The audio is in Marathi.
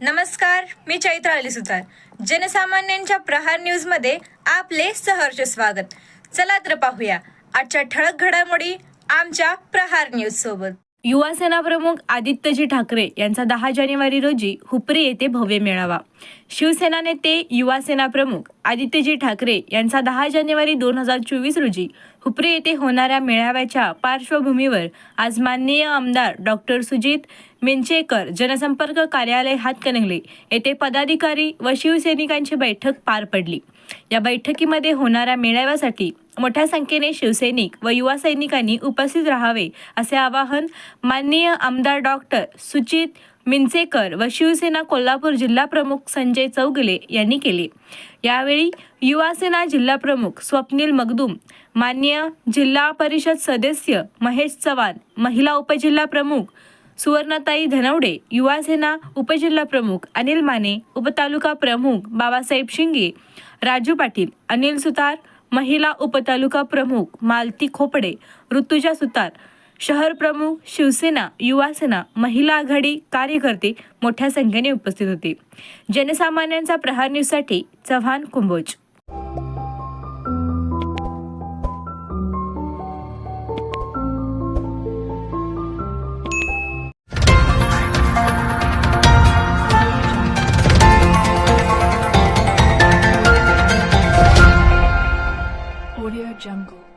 नमस्कार मी चैत्र अली सुतार जनसामान्यांच्या प्रहार न्यूजमध्ये आपले सहर्ष स्वागत. चला तर पाहूया आजच्या ठळक घडामोडी आमच्या प्रहार न्यूज सोबत युवा प्रमुख आदित्यजी ठाकरे यांचा दहा जानेवारी रोजी हुपरी येथे भव्य मेळावा. शिवसेना नेते युवासेना प्रमुख आदित्यजी ठाकरे यांचा दहा जानेवारी दोन हजार चोवीस रोजी हुपरी येथे होणाऱ्या मेळाव्याच्या पार्श्वभूमीवर आज माननीय आमदार डॉक्टर सुजित मिंचेकर जनसंपर्क कार्यालय हातकणंगले येथे पदाधिकारी व शिवसैनिकांची बैठक पार पडली. या बैठकीमध्ये होणाऱ्या मेळाव्यासाठी मोठ्या संख्येने शिवसैनिक व युवा सैनिकांनी उपस्थित राहावे असे आवाहन माननीय आमदार डॉक्टर सुचित मिंचेकर व शिवसेना कोल्हापूर जिल्हा प्रमुख संजय चौगले यांनी केले. यावेळी युवासेना जिल्हा प्रमुख स्वप्नील मगदूम मान्य जिल्हा परिषद सदस्य महेश चव्हाण महिला उपजिल्हा प्रमुख सुवर्णताई धनवडे युवासेना उपजिल्हा प्रमुख अनिल माने उपतालुका प्रमुख बाबासाहेब शिंगे राजू पाटील अनिल सुतार महिला उपतालुका प्रमुख मालती खोपडे ऋतुजा सुतार शहर प्रमुख शिवसेना युवासेना महिला आघाडी कार्यकर्ते मोठ्या संख्येने उपस्थित होते. जनसामान्यांचा प्रहार न्यूजसाठी चव्हाण कुंभोज. jungle.